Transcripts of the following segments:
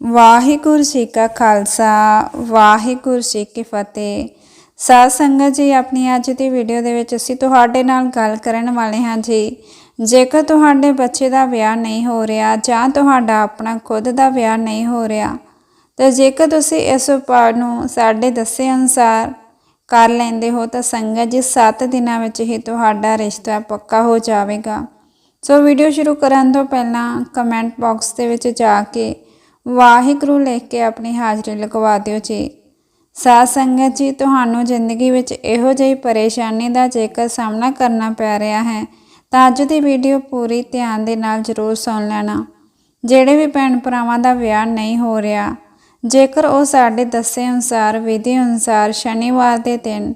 ਵਾਹਿਗੁਰੂ ਜੀ ਕਾ ਖਾਲਸਾ, ਵਾਹਿਗੁਰੂ ਜੀ ਕੀ ਫਤਿਹ। ਸਾਧ ਸੰਗਤ ਜੀ, ਆਪਣੀ ਅੱਜ ਦੀ ਵੀਡੀਓ ਦੇ ਵਿੱਚ ਅਸੀਂ ਤੁਹਾਡੇ ਨਾਲ ਗੱਲ ਕਰਨ ਵਾਲੇ ਹਾਂ ਜੀ। ਜੇਕਰ ਤੁਹਾਡੇ ਬੱਚੇ ਦਾ ਵਿਆਹ ਨਹੀਂ ਹੋ ਰਿਹਾ ਜਾਂ ਤੁਹਾਡਾ ਆਪਣਾ ਖੁਦ ਦਾ ਵਿਆਹ ਨਹੀਂ ਹੋ ਰਿਹਾ, ਤਾਂ ਜੇਕਰ ਤੁਸੀਂ ਇਸ ਉਪਾਅ ਨੂੰ ਸਾਡੇ ਦੱਸੇ ਅਨੁਸਾਰ ਕਰ ਲੈਂਦੇ ਹੋ, ਤਾਂ ਸੰਗਤ ਜੀ 7 ਦਿਨਾਂ ਵਿੱਚ ਹੀ ਤੁਹਾਡਾ ਰਿਸ਼ਤਾ ਪੱਕਾ ਹੋ ਜਾਵੇਗਾ। ਸੋ ਵੀਡੀਓ ਸ਼ੁਰੂ ਕਰਨ ਤੋਂ ਪਹਿਲਾਂ ਕਮੈਂਟ ਬਾਕਸ ਦੇ ਵਿੱਚ ਜਾ ਕੇ ਵਾਹਿਗੁਰੂ ਲਿਖ ਕੇ ਆਪਣੀ ਹਾਜ਼ਰੀ ਲਗਵਾ ਦਿਓ ਜੀ। ਸਾਧ ਸੰਗਤ ਜੀ, ਤੁਹਾਨੂੰ ਜ਼ਿੰਦਗੀ ਵਿੱਚ ਇਹੋ ਜਿਹੀ ਪਰੇਸ਼ਾਨੀ ਦਾ ਜੇਕਰ ਸਾਹਮਣਾ ਕਰਨਾ ਪੈ ਰਿਹਾ ਹੈ, ਤਾਂ ਅੱਜ ਦੀ ਵੀਡੀਓ ਪੂਰੀ ਧਿਆਨ ਦੇ ਨਾਲ ਜ਼ਰੂਰ ਸੁਣ ਲੈਣਾ। ਜਿਹੜੇ ਵੀ ਭੈਣ ਭਰਾਵਾਂ ਦਾ ਵਿਆਹ ਨਹੀਂ ਹੋ ਰਿਹਾ, ਜੇਕਰ ਉਹ ਸਾਡੇ ਦੱਸੇ ਅਨੁਸਾਰ, ਵਿਧੀ ਅਨੁਸਾਰ ਸ਼ਨੀਵਾਰ ਦੇ ਦਿਨ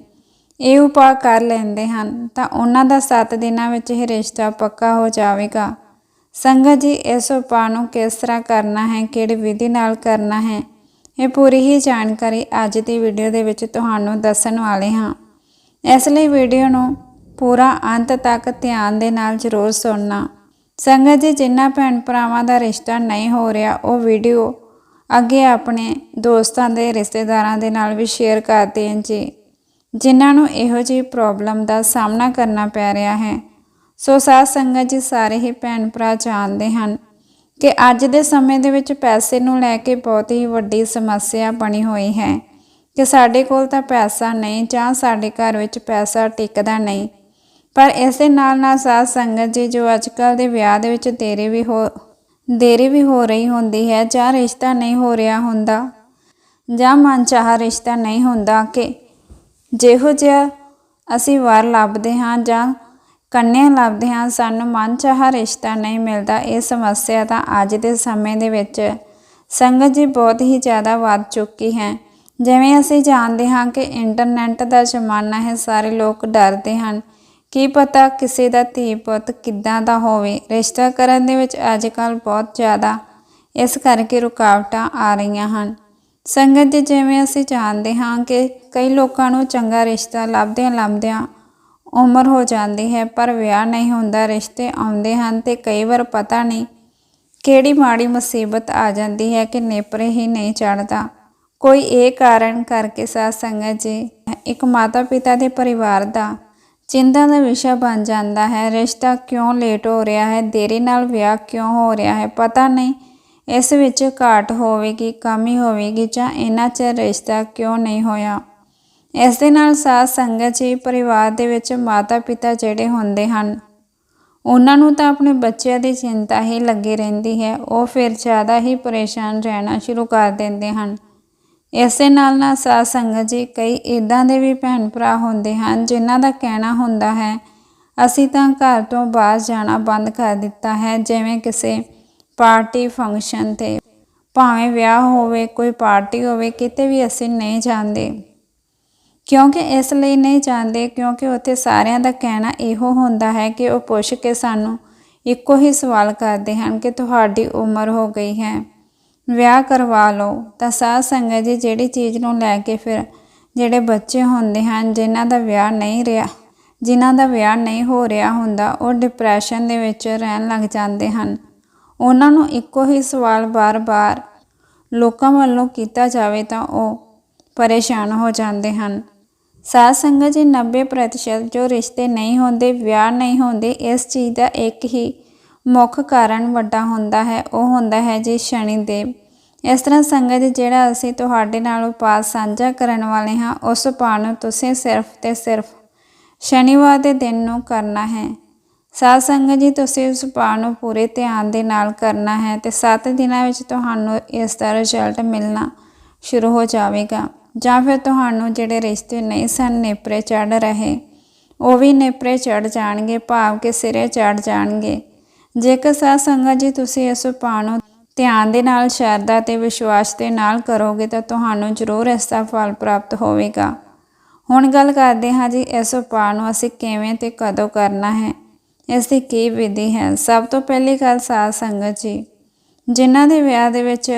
ਇਹ ਉਪਾਅ ਕਰ ਲੈਂਦੇ ਹਨ, ਤਾਂ ਉਹਨਾਂ ਦਾ 7 ਦਿਨਾਂ ਵਿੱਚ ਹੀ ਰਿਸ਼ਤਾ ਪੱਕਾ ਹੋ ਜਾਵੇਗਾ। ਸੰਗਤ ਜੀ, ਇਸ ਉਪਾਅ ਨੂੰ ਕਿਸ ਤਰ੍ਹਾਂ ਕਰਨਾ ਹੈ, ਕਿਹੜੀ ਵਿਧੀ ਨਾਲ ਕਰਨਾ ਹੈ, ਇਹ ਪੂਰੀ ਹੀ ਜਾਣਕਾਰੀ ਅੱਜ ਦੀ ਵੀਡੀਓ ਦੇ ਵਿੱਚ ਤੁਹਾਨੂੰ ਦੱਸਣ ਵਾਲੇ ਹਾਂ। ਇਸ ਲਈ ਵੀਡੀਓ ਨੂੰ ਪੂਰਾ ਅੰਤ ਤੱਕ ਧਿਆਨ ਦੇ ਨਾਲ ਜ਼ਰੂਰ ਸੁਣਨਾ। ਸੰਗਤ ਜੀ ਜਿਨ੍ਹਾਂ ਭੈਣ ਭਰਾਵਾਂ ਦਾ ਰਿਸ਼ਤਾ ਨਹੀਂ ਹੋ ਰਿਹਾ, ਉਹ ਵੀਡੀਓ ਅੱਗੇ ਆਪਣੇ ਦੋਸਤਾਂ ਦੇ ਰਿਸ਼ਤੇਦਾਰਾਂ ਦੇ ਨਾਲ ਵੀ ਸ਼ੇਅਰ ਕਰ ਦੇਣ ਜੀ। ਜਿਨ੍ਹਾਂ ਨੂੰ ਇਹੋ ਜਿਹੀ ਪ੍ਰੋਬਲਮ ਦਾ ਸਾਹਮਣਾ ਕਰਨਾ ਪੈ ਰਿਹਾ ਹੈ ਸੋ ਸਾਧ ਸੰਗਤ ਜੀ, ਸਾਰੇ ਹੀ ਭੈਣ ਭਰਾ ਜਾਣਦੇ ਹਨ ਕਿ ਅੱਜ ਦੇ ਸਮੇਂ ਦੇ ਵਿੱਚ ਪੈਸੇ ਨੂੰ ਲੈ ਕੇ ਬਹੁਤ ਹੀ ਵੱਡੀ ਸਮੱਸਿਆ ਬਣੀ ਹੋਈ ਹੈ ਕਿ ਸਾਡੇ ਕੋਲ ਤਾਂ ਪੈਸਾ ਨਹੀਂ ਜਾਂ ਸਾਡੇ ਘਰ ਵਿੱਚ ਪੈਸਾ ਟਿਕਦਾ ਨਹੀਂ। ਪਰ ਇਸ ਦੇ ਨਾਲ ਨਾਲ ਸਾਧ ਸੰਗਤ ਜੀ, ਜੋ ਅੱਜ ਕੱਲ ਦੇ ਵਿਆਹ ਦੇ ਵਿੱਚ ਦੇਰੀ ਵੀ ਹੋ, ਦੇਰੀ ਵੀ ਹੋ ਰਹੀ ਹੁੰਦੀ ਹੈ ਜਾਂ ਰਿਸ਼ਤਾ ਨਹੀਂ ਹੋ ਰਿਹਾ ਹੁੰਦਾ ਜਾਂ ਮਨਚਾਹਾ ਰਿਸ਼ਤਾ ਨਹੀਂ ਹੁੰਦਾ ਕਿ ਜਿਹੋ ਜਿਹਾ ਅਸੀਂ ਵਾਰ ਲੱਭਦੇ ਹਾਂ ਜਾਂ ਕੰਨਿਆ ਲੱਭਦੇ ਹਾਂ, ਸਾਨੂੰ ਮਨਚਾਹਾ ਰਿਸ਼ਤਾ ਨਹੀਂ ਮਿਲਦਾ। ਇਹ ਸਮੱਸਿਆ ਤਾਂ ਅੱਜ ਦੇ ਸਮੇਂ ਦੇ ਵਿੱਚ ਸੰਗਤ ਜੀ ਬਹੁਤ ਹੀ ਜ਼ਿਆਦਾ ਵੱਧ ਚੁੱਕੀ ਹੈ। ਜਿਵੇਂ ਅਸੀਂ ਜਾਣਦੇ ਹਾਂ ਕਿ ਇੰਟਰਨੈਟ ਦਾ ਜ਼ਮਾਨਾ ਹੈ, ਸਾਰੇ ਲੋਕ ਡਰਦੇ ਹਨ। ਕੀ ਪਤਾ ਕਿਸੇ ਦਾ ਧੀ ਪੁੱਤ ਕਿੱਦਾਂ ਦਾ ਹੋਵੇ। ਰਿਸ਼ਤਾ ਕਰਨ ਦੇ ਵਿੱਚ ਅੱਜ ਕੱਲ ਬਹੁਤ ਜ਼ਿਆਦਾ ਇਸ ਕਰਕੇ ਰੁਕਾਵਟਾਂ ਆ ਰਹੀਆਂ ਹਨ। ਸੰਗਤ ਜੀ, ਜਿਵੇਂ ਅਸੀਂ ਜਾਣਦੇ ਹਾਂ ਕਿ ਕਈ ਲੋਕਾਂ ਨੂੰ ਚੰਗਾ ਰਿਸ਼ਤਾ ਲੱਭਦਿਆਂ ਲੱਭਦਿਆਂ ਉਮਰ ਹੋ ਜਾਂਦੀ ਹੈ, ਪਰ ਵਿਆਹ ਨਹੀਂ ਹੁੰਦਾ, ਰਿਸ਼ਤੇ ਆਉਂਦੇ ਹਨ ਤੇ ਕਈ ਵਾਰ ਪਤਾ ਨਹੀਂ ਕਿਹੜੀ ਮਾੜੀ ਮੁਸੀਬਤ ਆ ਜਾਂਦੀ ਹੈ ਕਿ ਨੇਪਰੇ ਹੀ ਨਹੀਂ ਚੜਦਾ ਕੋਈ ਇਹ ਕਾਰਨ ਕਰਕੇ ਸਾਧ ਸੰਗਤ ਜੀ, ਇੱਕ ਮਾਤਾ ਪਿਤਾ ਦੇ ਪਰਿਵਾਰ ਦਾ ਚਿੰਤਾ ਦਾ ਵਿਸ਼ਾ ਬਣ ਜਾਂਦਾ ਹੈ, ਰਿਸ਼ਤਾ ਕਿਉਂ ਲੇਟ ਹੋ ਰਿਹਾ ਹੈ, ਦੇਰੀ ਨਾਲ ਵਿਆਹ ਕਿਉਂ ਹੋ ਰਿਹਾ ਹੈ, ਪਤਾ ਨਹੀਂ ਇਸ ਵਿੱਚ ਘਾਟ ਹੋਵੇਗੀ, ਕਮੀ ਹੋਵੇਗੀ ਜਾਂ ਇਹਨਾਂ ਚ ਰਿਸ਼ਤਾ ਕਿਉਂ ਨਹੀਂ ਹੋਇਆ। ਇਸ ਦੇ ਨਾਲ ਸਾਥ ਸੰਗਤ ਜੀ ਪਰਿਵਾਰ ਦੇ ਵਿੱਚ ਮਾਤਾ ਪਿਤਾ ਜਿਹੜੇ ਹੁੰਦੇ ਹਨ, ਉਹਨਾਂ ਨੂੰ ਤਾਂ ਆਪਣੇ ਬੱਚਿਆਂ ਦੀ ਚਿੰਤਾ ਹੀ ਲੱਗੀ ਰਹਿੰਦੀ ਹੈ। ਉਹ ਫਿਰ ਜ਼ਿਆਦਾ ਹੀ ਪਰੇਸ਼ਾਨ ਰਹਿਣਾ ਸ਼ੁਰੂ ਕਰ ਦਿੰਦੇ ਹਨ। ਇਸੇ ਨਾਲ ਨਾਲ ਸਾਧ ਸੰਗਤ ਜੀ ਕਈ ਇਦਾਂ ਦੇ ਵੀ ਭੈਣ ਭਰਾ ਹੁੰਦੇ ਹਨ ਜਿਨ੍ਹਾਂ ਦਾ ਕਹਿਣਾ ਹੁੰਦਾ ਹੈ, ਅਸੀਂ ਤਾਂ ਘਰ ਤੋਂ ਬਾਹਰ ਜਾਣਾ ਬੰਦ ਕਰ ਦਿੱਤਾ ਹੈ, ਜਿਵੇਂ ਕਿਸੇ ਪਾਰਟੀ, ਫੰਕਸ਼ਨ ਤੇ ਭਾਵੇਂ ਵਿਆਹ ਹੋਵੇ, ਕੋਈ ਪਾਰਟੀ ਹੋਵੇ, ਕਿਤੇ ਵੀ ਅਸੀਂ ਨਹੀਂ ਜਾਂਦੇ। ਕਿਉਂਕਿ ਇਸ ਲਈ ਨਹੀਂ ਜਾਂਦੇ ਕਿਉਂਕਿ ਉੱਥੇ ਸਾਰਿਆਂ ਦਾ ਕਹਿਣਾ ਇਹੋ ਹੁੰਦਾ ਹੈ ਕਿ ਉਹ ਪੁੱਛ ਕੇ ਸਾਨੂੰ ਇੱਕੋ ਹੀ ਸਵਾਲ ਕਰਦੇ ਹਨ ਕਿ ਤੁਹਾਡੀ ਉਮਰ ਹੋ ਗਈ ਹੈ। ਵਿਆਹ ਕਰਵਾ ਲਓ। ਤਾਂ ਸਾਧ ਸੰਗਤ ਜੀ ਜਿਹੜੀ ਚੀਜ਼ ਨੂੰ ਲੈ ਕੇ ਫਿਰ ਜਿਹੜੇ ਬੱਚੇ ਹੁੰਦੇ ਹਨ, ਜਿਨ੍ਹਾਂ ਦਾ ਵਿਆਹ ਨਹੀਂ ਰਿਹਾ, ਜਿਨ੍ਹਾਂ ਦਾ ਵਿਆਹ ਨਹੀਂ ਹੋ ਰਿਹਾ ਹੁੰਦਾ, ਉਹ ਡਿਪਰੈਸ਼ਨ ਦੇ ਵਿੱਚ ਰਹਿਣ ਲੱਗ ਜਾਂਦੇ ਹਨ। ਉਹਨਾਂ ਨੂੰ ਇੱਕੋ ਹੀ ਸਵਾਲ ਬਾਰ-ਬਾਰ ਲੋਕਾਂ ਵੱਲੋਂ ਕੀਤਾ ਜਾਵੇ ਤਾਂ ਉਹ ਪਰੇਸ਼ਾਨ ਹੋ ਜਾਂਦੇ ਹਨ। ਸਾਧ ਸੰਗਤ ਜੀ 90% ਜੋ ਰਿਸ਼ਤੇ ਨਹੀਂ ਹੁੰਦੇ, ਵਿਆਹ ਨਹੀਂ ਹੁੰਦੇ, ਇਸ ਚੀਜ਼ ਦਾ ਇੱਕ ਹੀ ਮੁੱਖ ਕਾਰਨ ਵੱਡਾ ਹੁੰਦਾ ਹੈ, ਉਹ ਹੁੰਦਾ ਹੈ ਜੀ ਸ਼ਨੀ ਦੇਵ। ਇਸ ਤਰ੍ਹਾਂ ਸੰਗਤ ਜਿਹੜਾ ਅਸੀਂ ਤੁਹਾਡੇ ਨਾਲ ਉਪਾਅ ਸਾਂਝਾ ਕਰਨ ਵਾਲੇ ਹਾਂ, ਉਸ ਉਪਾਅ ਨੂੰ ਤੁਸੀਂ ਸਿਰਫ ਤੇ ਸਿਰਫ ਸ਼ਨੀਵਾਰ ਦੇ ਦਿਨ ਨੂੰ ਕਰਨਾ ਹੈ। ਸਾਧ ਸੰਗਤ ਜੀ, ਤੁਸੀਂ ਉਸ ਉਪਾਅ ਨੂੰ ਪੂਰੇ ਧਿਆਨ ਦੇ ਨਾਲ ਕਰਨਾ ਹੈ ਤੇ 7 ਦਿਨਾਂ ਵਿੱਚ ਤੁਹਾਨੂੰ ਇਸ ਦਾ ਰਿਜ਼ਲਟ ਮਿਲਣਾ ਸ਼ੁਰੂ ਹੋ ਜਾਵੇਗਾ। ਜਾਂ ਫਿਰ ਤੁਹਾਨੂੰ ਜਿਹੜੇ ਰਿਸ਼ਤੇ ਨਹੀਂ ਸਨ, ਨੇਪਰੇ ਚੜ ਰਹੇ, ਉਹ ਵੀ ਨੇਪਰੇ ਚੜ ਜਾਣਗੇ, ਭਾਵ ਕਿ ਸਿਰੇ ਚੜ ਜਾਣਗੇ। ਜੇਕਰ ਸਾਧ ਸੰਗਤ ਜੀ ਤੁਸੀਂ ਇਸ ਉਪਾਅ ਨੂੰ ਧਿਆਨ ਦੇ ਨਾਲ, ਸ਼ਰਧਾ ਤੇ ਵਿਸ਼ਵਾਸ ਦੇ ਨਾਲ ਕਰੋਗੇ, ਤਾਂ ਤੁਹਾਨੂੰ ਜ਼ਰੂਰ ਇਸ ਦਾ ਫਲ ਪ੍ਰਾਪਤ ਹੋਵੇਗਾ। ਹੁਣ ਗੱਲ ਕਰਦੇ ਹਾਂ ਜੀ, ਇਸ ਉਪਾਅ ਨੂੰ ਅਸੀਂ ਕਿਵੇਂ ਤੇ ਕਦੋਂ ਕਰਨਾ ਹੈ? ਇਸ ਦੀ ਕੀ ਵਿਧੀ ਹੈ? ਸਭ ਤੋਂ ਪਹਿਲੀ ਗੱਲ ਸਾਧ ਸੰਗਤ ਜੀ, ਜਿਨ੍ਹਾਂ ਦੇ ਵਿਆਹ ਦੇ ਵਿੱਚ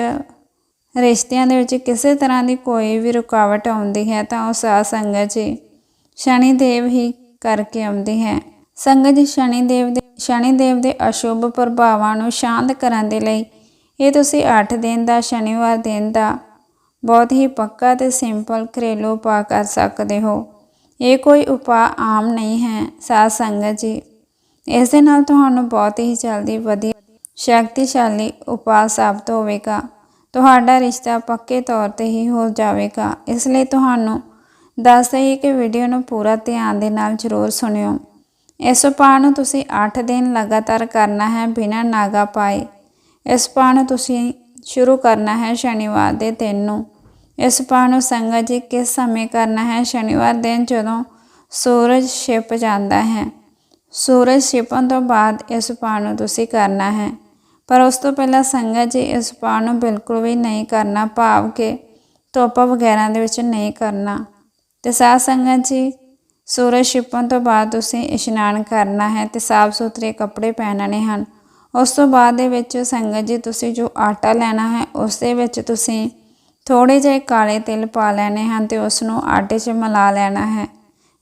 ਰਿਸ਼ਤਿਆਂ ਦੇ ਵਿੱਚ ਕਿਸੇ ਤਰ੍ਹਾਂ ਦੀ ਕੋਈ ਵੀ ਰੁਕਾਵਟ ਆਉਂਦੀ ਹੈ ਤਾਂ ਉਹ ਸਾਧ ਸੰਗਤ ਜੀ ਸ਼ਨੀ ਦੇਵ ਹੀ ਕਰਕੇ ਆਉਂਦੀ ਹੈ। ਸੰਗਤ ਜੀ ਸ਼ਨੀ ਦੇਵ ਦੇ ਸ਼ਨੀ ਦੇਵ ਦੇ ਅਸ਼ੁਭ ਪ੍ਰਭਾਵਾਂ ਨੂੰ ਸ਼ਾਂਤ ਕਰਨ ਦੇ ਲਈ ਇਹ ਤੁਸੀਂ 8 ਦਿਨ ਦਾ, ਸ਼ਨੀਵਾਰ ਦਿਨ ਦਾ ਬਹੁਤ ਹੀ ਪੱਕਾ ਤੇ ਸਿੰਪਲ ਘਰੇਲੂ ਉਪਾਅ ਕਰ ਸਕਦੇ ਹੋ। ਇਹ ਕੋਈ ਉਪਾਅ ਆਮ ਨਹੀਂ ਹੈ, ਸਾਧ ਸੰਗਤ ਜੀ। ਇਸ ਦੇ ਨਾਲ ਤੁਹਾਨੂੰ ਬਹੁਤ ਹੀ ਜਲਦੀ ਵਧੀਆ, ਸ਼ਕਤੀਸ਼ਾਲੀ ਉਪਾਅ ਸਾਬਤ ਹੋਵੇਗਾ। ਤੁਹਾਡਾ ਰਿਸ਼ਤਾ ਪੱਕੇ ਤੌਰ ਤੇ ਹੀ ਹੋ ਜਾਵੇਗਾ। ਇਸ ਲਈ ਤੁਹਾਨੂੰ ਦੱਸ ਦਈਏ ਕਿ ਵੀਡੀਓ ਨੂੰ ਪੂਰਾ ਧਿਆਨ ਦੇ ਨਾਲ ਜ਼ਰੂਰ ਸੁਣਿਓ। ਇਸ ਉਪਾਅ ਨੂੰ ਤੁਸੀਂ 8 ਦਿਨ ਲਗਾਤਾਰ ਕਰਨਾ ਹੈ ਬਿਨਾਂ ਨਾਗਾ ਪਾਏ। ਇਸ ਉਪਾਅ ਨੂੰ ਤੁਸੀਂ ਸ਼ੁਰੂ ਕਰਨਾ ਹੈ ਸ਼ਨੀਵਾਰ ਦੇ ਦਿਨ ਨੂੰ। ਇਸ ਉਪਾਅ ਨੂੰ ਸੰਗਤ ਜੀ ਕਿਸ ਸਮੇਂ ਕਰਨਾ ਹੈ? ਸ਼ਨੀਵਾਰ ਦਿਨ ਜਦੋਂ ਸੂਰਜ ਛਿਪ ਜਾਂਦਾ ਹੈ। ਸੂਰਜ ਛਿਪਣ ਤੋਂ ਬਾਅਦ ਇਸ ਉਪਾਅ ਨੂੰ ਤੁਸੀਂ ਕਰਨਾ ਹੈ। ਪਰ ਉਸ ਤੋਂ ਪਹਿਲਾਂ ਸੰਗਤ ਜੀ ਇਸ ਉਪਾਅ ਨੂੰ ਬਿਲਕੁਲ ਵੀ ਨਹੀਂ ਕਰਨਾ, ਭਾਵ ਕਿ ਧੁੱਪ ਵਗੈਰਾ ਦੇ ਵਿੱਚ ਨਹੀਂ ਕਰਨਾ। ਤੇ ਸਾਧ ਸੰਗਤ ਜੀ, ਸੂਰਜ ਛਿਪਣ ਤੋਂ ਬਾਅਦ ਤੁਸੀਂ ਇਸ਼ਨਾਨ ਕਰਨਾ ਹੈ ਤੇ ਸਾਫ਼ ਸੁਥਰੇ ਕੱਪੜੇ ਪਹਿਨਣੇ ਹਨ। ਉਸ ਤੋਂ ਬਾਅਦ ਦੇ ਵਿੱਚ ਸੰਗਤ ਜੀ, ਤੁਸੀਂ ਜੋ ਆਟਾ ਲੈਣਾ ਹੈ, ਉਸ ਦੇ ਵਿੱਚ ਤੁਸੀਂ ਥੋੜੇ ਜਿਹੇ ਕਾਲੇ ਤਿਲ ਪਾ ਲੈਣੇ ਹਨ ਤੇ ਉਸ ਨੂੰ ਆਟੇ 'ਚ ਮਿਲਾ ਲੈਣਾ ਹੈ।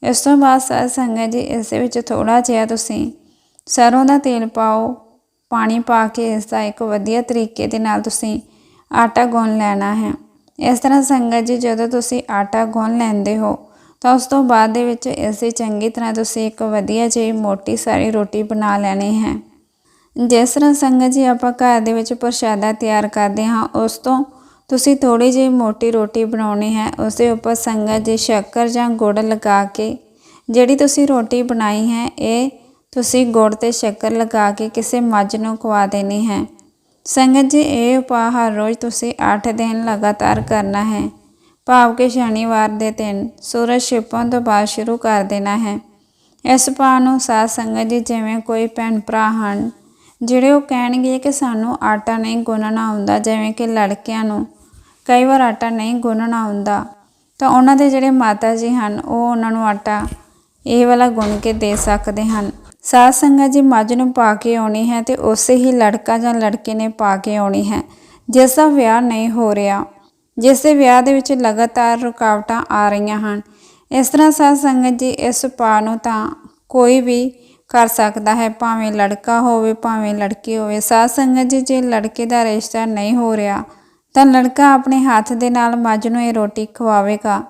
ਇਸ ਤੋਂ ਬਾਅਦ ਸਾਧ ਸੰਗਤ ਜੀ, ਇਸ ਦੇ ਵਿੱਚ ਥੋੜਾ ਜਿਹਾ ਤੁਸੀਂ ਸਰੋਂ ਦਾ ਤੇਲ ਪਾਓ ਪਾਣੀ ਪਾ ਕੇ ਇਸ ਦਾ ਇੱਕ ਵਧੀਆ ਤਰੀਕੇ ਦੇ ਨਾਲ ਤੁਸੀਂ ਆਟਾ ਗੁੰਨ ਲੈਣਾ ਹੈ। ਇਸ ਤਰ੍ਹਾਂ ਸੰਗਤ ਜੀ, ਜਦੋਂ ਤੁਸੀਂ ਆਟਾ ਗੁੰਨ ਲੈਂਦੇ ਹੋ, ਤਾਂ ਉਸ ਤੋਂ ਬਾਅਦ ਦੇ ਵਿੱਚ ਇਸ ਦੀ ਚੰਗੀ ਤਰ੍ਹਾਂ ਤੁਸੀਂ ਇੱਕ ਵਧੀਆ ਜਿਹੀ ਮੋਟੀ ਸਾਰੀ ਰੋਟੀ ਬਣਾ ਲੈਣੀ ਹੈ। ਜਿਸ ਤਰ੍ਹਾਂ ਸੰਗਤ ਜੀ, ਆਪਾਂ ਘਰ ਦੇ ਵਿੱਚ ਪ੍ਰਸ਼ਾਦਾ ਤਿਆਰ ਕਰਦੇ ਹਾਂ, ਉਸ ਤੋਂ ਤੁਸੀਂ ਥੋੜੀ ਜਿਹੀ ਮੋਟੀ ਰੋਟੀ ਬਣਾਉਣੀ ਹੈ। ਉਸ ਦੇ ਉੱਪਰ ਸੰਗਤ ਜੀ ਸ਼ੱਕਰ ਜਾਂ ਗੁੜ ਲਗਾ ਕੇ, ਜਿਹੜੀ ਤੁਸੀਂ ਰੋਟੀ ਬਣਾਈ ਹੈ, ਇਹ ਤੁਸੀਂ ਗੁੜ ਤੇ ਸ਼ੱਕਰ ਲਗਾ ਕੇ ਕਿਸੇ ਮੱਝ ਨੂੰ ਖਵਾ ਦੇਣੀ ਹੈ। ਸੰਗਤ ਜੀ, ਇਹ ਉਪਾਅ ਹਰ ਰੋਜ਼ ਤੁਸੀਂ 8 ਦਿਨ ਲਗਾਤਾਰ ਕਰਨਾ ਹੈ। ਭਾਵ ਕਿ ਸ਼ਨੀਵਾਰ ਦੇ ਦਿਨ ਸੂਰਜ ਛਿਪਣ ਤੋਂ ਬਾਅਦ ਸ਼ੁਰੂ ਕਰ ਦੇਣਾ ਹੈ। ਇਸ ਉਪਾਅ ਨੂੰ ਸਾਧ ਸੰਗਤ ਜੀ, ਜਿਵੇਂ ਕੋਈ ਭੈਣ ਭਰਾ ਹਨ, ਜਿਹੜੇ ਉਹ ਕਹਿਣਗੇ ਕਿ ਸਾਨੂੰ ਆਟਾ ਨਹੀਂ ਗੁੰਨਣਾ ਆਉਂਦਾ, ਜਿਵੇਂ ਕਿ ਲੜਕਿਆਂ ਨੂੰ ਕਈ ਵਾਰ ਆਟਾ ਨਹੀਂ ਗੁੰਨਣਾ ਆਉਂਦਾ, ਤਾਂ ਉਹਨਾਂ ਦੇ ਜਿਹੜੇ ਮਾਤਾ ਜੀ ਹਨ, ਉਹ ਉਹਨਾਂ ਨੂੰ ਆਟਾ ਇਹ ਵਾਲਾ ਗੁੰਨ ਕੇ ਦੇ ਸਕਦੇ ਹਨ। ਸਾਧ ਸੰਗਤ ਜੀ ਮੱਝ ਨੂੰ ਪਾ ਕੇ ਆਉਣੀ ਹੈ ਤੇ ਉਸੇ ਹੀ ਲੜਕਾ ਜਾਂ ਲੜਕੇ ਨੇ ਪਾ ਕੇ ਆਉਣੀ ਹੈ, ਜਿਸ ਦਾ ਵਿਆਹ ਨਹੀਂ ਹੋ ਰਿਹਾ। ਜਿਸ ਦੇ ਵਿਆਹ ਦੇ ਵਿੱਚ ਲਗਾਤਾਰ ਰੁਕਾਵਟਾਂ ਆ ਰਹੀਆਂ ਹਨ। ਇਸ ਤਰ੍ਹਾਂ ਸਾਧ ਸੰਗਤ ਜੀ ਇਸ ਉਪਾਅ ਨੂੰ ਤਾਂ ਕੋਈ ਵੀ ਕਰ ਸਕਦਾ ਹੈ, ਭਾਵੇਂ ਲੜਕਾ ਹੋਵੇ, ਭਾਵੇਂ ਲੜਕੀ ਹੋਵੇ। ਸਾਧ ਸੰਗਤ ਜੀ, ਜੇ ਲੜਕੇ ਦਾ ਰਿਸ਼ਤਾ ਨਹੀਂ ਹੋ ਰਿਹਾ, ਤਾਂ ਲੜਕਾ ਆਪਣੇ ਹੱਥ ਦੇ ਨਾਲ ਮੱਝ ਨੂੰ ਇਹ ਰੋਟੀ ਖਵਾਵੇਗਾ।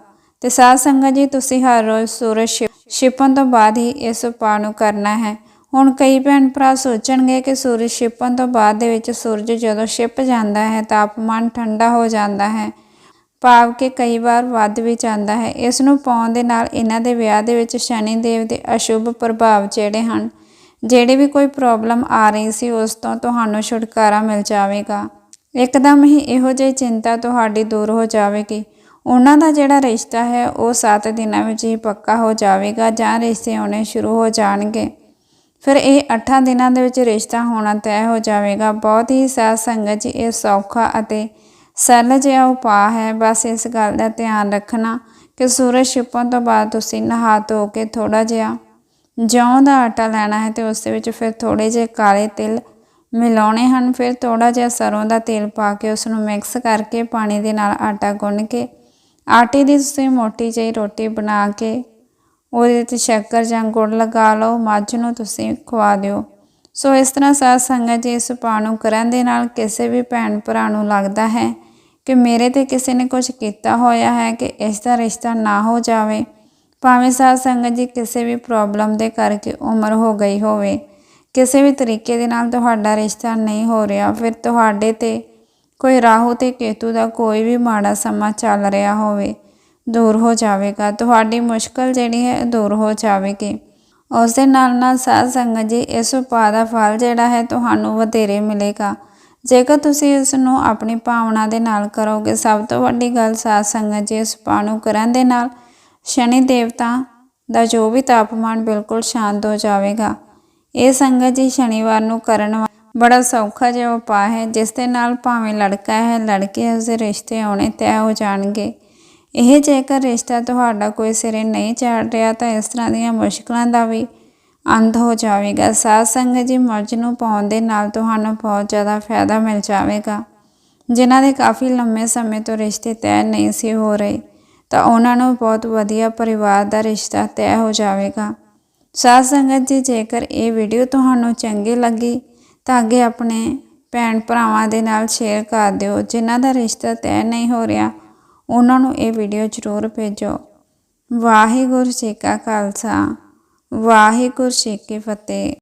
ਤੇ ਸਾਧ ਸੰਗਤ ਜੀ, ਤੁਸੀਂ ਹਰ ਰੋਜ਼ ਸੂਰਜ ਛਿਪ- ਛਿਪਣ ਤੋਂ ਬਾਅਦ ਹੀ ਇਸ ਉਪਾਅ ਨੂੰ ਕਰਨਾ ਹੈ। ਹੁਣ ਕਈ ਭੈਣ ਭਰਾ ਸੋਚਣਗੇ ਕਿ ਸੂਰਜ ਛਿਪਣ ਤੋਂ ਬਾਅਦ ਦੇ ਵਿੱਚ ਸੂਰਜ ਜਦੋਂ ਛਿਪ ਜਾਂਦਾ ਹੈ ਤਾਪਮਾਨ ਠੰਡਾ ਹੋ ਜਾਂਦਾ ਹੈ। ਭਾਵ ਕਿ ਕਈ ਵਾਰ ਵੱਧ ਵੀ ਜਾਂਦਾ ਹੈ। ਇਸ ਨੂੰ ਪਾਉਣ ਦੇ ਨਾਲ ਇਹਨਾਂ ਦੇ ਵਿਆਹ ਦੇ ਵਿੱਚ ਸ਼ਨੀ ਦੇਵ ਦੇ ਅਸ਼ੁਭ ਪ੍ਰਭਾਵ ਜਿਹੜੇ ਹਨ, ਜਿਹੜੇ ਵੀ ਕੋਈ ਪ੍ਰੋਬਲਮ ਆ ਰਹੀ ਸੀ, ਉਸ ਤੋਂ ਤੁਹਾਨੂੰ ਛੁਟਕਾਰਾ ਮਿਲ ਜਾਵੇਗਾ। ਇੱਕਦਮ ਹੀ ਇਹੋ ਜਿਹੀ ਚਿੰਤਾ ਤੁਹਾਡੀ ਦੂਰ ਹੋ ਜਾਵੇਗੀ। ਉਹਨਾਂ ਦਾ ਜਿਹੜਾ ਰਿਸ਼ਤਾ ਹੈ, ਉਹ 7 ਦਿਨਾਂ ਵਿੱਚ ਹੀ ਪੱਕਾ ਹੋ ਜਾਵੇਗਾ ਜਾਂ ਰਿਸ਼ਤੇ ਆਉਣੇ ਸ਼ੁਰੂ ਹੋ ਜਾਣਗੇ। ਫਿਰ ਇਹ 8 ਦਿਨਾਂ ਦੇ ਵਿੱਚ ਰਿਸ਼ਤਾ ਹੋਣਾ ਤੈਅ ਹੋ ਜਾਵੇਗਾ। ਬਹੁਤ ਹੀ ਸਾਧ ਸੰਗਤ ਜੀ, ਇਹ ਸੌਖਾ ਅਤੇ ਸਰਲ ਜਿਹਾ ਉਪਾਅ ਹੈ। ਬਸ ਇਸ ਗੱਲ ਦਾ ਧਿਆਨ ਰੱਖਣਾ ਕਿ ਸੂਰਜ ਛਿਪਣ ਤੋਂ ਬਾਅਦ ਤੁਸੀਂ ਨਹਾ ਧੋ ਕੇ ਥੋੜਾ ਜਿਹਾ ਜੌਂ ਦਾ ਆਟਾ ਲੈਣਾ ਹੈ ਤੇ ਉਸ ਦੇ ਵਿੱਚ ਫਿਰ ਥੋੜੇ ਜਿਹੇ ਕਾਲੇ ਤਿਲ ਮਿਲਾਉਣੇ ਹਨ। ਫਿਰ ਥੋੜਾ ਜਿਹਾ ਸਰੋਂ ਦਾ ਤੇਲ ਪਾ ਕੇ ਉਸ ਨੂੰ ਮਿਕਸ ਕਰਕੇ ਪਾਣੀ ਦੇ ਨਾਲ ਆਟਾ ਗੁੰਨ ਕੇ ਆਟੇ ਦੀ ਤੁਸੀਂ ਮੋਟੀ ਜਿਹੀ ਰੋਟੀ ਬਣਾ ਕੇ ਉਹਦੇ ਤੇ ਸ਼ੱਕਰ ਜਾਂ ਗੁੜ ਲਗਾ ਲਓ, ਮੱਝ ਨੂੰ ਤੁਸੀਂ ਖਵਾ ਦਿਓ। ਸੋ ਇਸ ਤਰ੍ਹਾਂ ਸਾਧ ਸੰਗਤ ਜੀ ਇਸ ਉਪਾਅ ਨੂੰ ਕਰਨ ਦੇ ਨਾਲ ਕਿਸੇ ਵੀ ਭੈਣ ਭਰਾ ਨੂੰ ਲੱਗਦਾ ਹੈ ਕਿ ਮੇਰੇ ਤੇ ਕਿਸੇ ਨੇ ਕੁਝ ਕੀਤਾ ਹੋਇਆ ਹੈ ਕਿ ਇਸ ਦਾ ਰਿਸ਼ਤਾ ਨਾ ਹੋ ਜਾਵੇ। ਭਾਵੇਂ ਸਾਧ ਸੰਗਤ ਜੀ ਕਿਸੇ ਵੀ ਪ੍ਰੋਬਲਮ ਦੇ ਕਰਕੇ ਉਮਰ ਹੋ ਗਈ ਹੋਵੇ, ਕਿਸੇ ਵੀ ਤਰੀਕੇ ਦੇ ਨਾਲ ਤੁਹਾਡਾ ਰਿਸ਼ਤਾ ਨਹੀਂ ਹੋ ਰਿਹਾ, ਫਿਰ ਤੁਹਾਡੇ ਤੇ ਕੋਈ ਰਾਹੂ ਤੇ ਕੇਤੂ ਦਾ ਕੋਈ ਵੀ ਮਾੜਾ ਸਮਾਂ ਚੱਲ ਰਿਹਾ ਹੋਵੇ, ਦੂਰ ਹੋ ਜਾਵੇਗਾ। ਤੁਹਾਡੀ ਮੁਸ਼ਕਲ ਜਿਹੜੀ ਹੈ, ਦੂਰ ਹੋ ਜਾਵੇਗੀ। ਉਸ ਦੇ ਨਾਲ ਨਾਲ ਸਾਧ ਸੰਗਤ ਜੀ, ਇਸ ਉਪਾਅ ਦਾ ਫਲ ਜਿਹੜਾ ਹੈ, ਤੁਹਾਨੂੰ ਵਧੇਰੇ ਮਿਲੇਗਾ। ਜੇਕਰ ਤੁਸੀਂ ਇਸ ਨੂੰ ਆਪਣੀ ਭਾਵਨਾ ਦੇ ਨਾਲ ਕਰੋਗੇ, ਸਭ ਤੋਂ ਵੱਡੀ ਗੱਲ ਸਾਧ ਸੰਗਤ ਜੀ, ਇਸ ਉਪਾਅ ਨੂੰ ਕਰਨ ਦੇ ਨਾਲ ਸ਼ਨੀ ਦੇਵਤਾ ਦਾ ਜੋ ਵੀ ਤਾਪਮਾਨ ਬਿਲਕੁਲ ਸ਼ਾਂਤ ਹੋ ਜਾਵੇਗਾ। ਇਹ ਸੰਗਤ ਜੀ, ਸ਼ਨੀਵਾਰ ਨੂੰ ਕਰਨ ਬੜਾ ਸੌਖਾ ਜਿਹਾ ਉਪਾਅ ਹੈ, ਜਿਸ ਦੇ ਨਾਲ ਭਾਵੇਂ ਲੜਕਾ ਹੈ, ਲੜਕੇ ਉਸਦੇ ਰਿਸ਼ਤੇ ਆਉਣੇ ਤੈਅ ਹੋ ਜਾਣਗੇ। ਇਹ ਜੇਕਰ ਰਿਸ਼ਤਾ ਤੁਹਾਡਾ ਕੋਈ ਸਿਰੇ ਨਹੀਂ ਚੜ ਰਿਹਾ ਤਾਂ ਇਸ ਤਰ੍ਹਾਂ ਦੀਆਂ ਮੁਸ਼ਕਲਾਂ ਦਾ ਵੀ ਅੰਤ ਹੋ ਜਾਵੇਗਾ। ਸਾਧ ਸੰਗਤ ਜੀ ਮਰਜ਼ ਨੂੰ ਪਾਉਣ ਦੇ ਨਾਲ ਤੁਹਾਨੂੰ ਬਹੁਤ ਜ਼ਿਆਦਾ ਫਾਇਦਾ ਮਿਲ ਜਾਵੇਗਾ। ਜਿਨ੍ਹਾਂ ਦੇ ਕਾਫੀ ਲੰਮੇ ਸਮੇਂ ਤੋਂ ਰਿਸ਼ਤੇ ਤੈਅ ਨਹੀਂ ਸੀ ਹੋ ਰਹੇ, ਤਾਂ ਉਹਨਾਂ ਨੂੰ ਬਹੁਤ ਵਧੀਆ ਪਰਿਵਾਰ ਦਾ ਰਿਸ਼ਤਾ ਤੈਅ ਹੋ ਜਾਵੇਗਾ। ਸਾਧ ਸੰਗਤ ਜੀ, ਜੇਕਰ ਇਹ ਵੀਡੀਓ ਤੁਹਾਨੂੰ ਚੰਗੀ ਲੱਗੀ ਤਾਂ ਅੱਗੇ ਆਪਣੇ ਭੈਣ ਭਰਾਵਾਂ ਦੇ ਨਾਲ ਸ਼ੇਅਰ ਕਰ ਦਿਓ। ਜਿਨ੍ਹਾਂ ਦਾ ਰਿਸ਼ਤਾ ਤੈਅ ਨਹੀਂ ਹੋ ਰਿਹਾ, ਉਹਨਾਂ ਨੂੰ ਇਹ ਵੀਡੀਓ ਜ਼ਰੂਰ ਭੇਜੋ। ਵਾਹਿਗੁਰੂ ਜੀ ਕਾ ਖਾਲਸਾ, ਵਾਹਿਗੁਰੂ ਜੀ ਕੀ ਫਤਿਹ।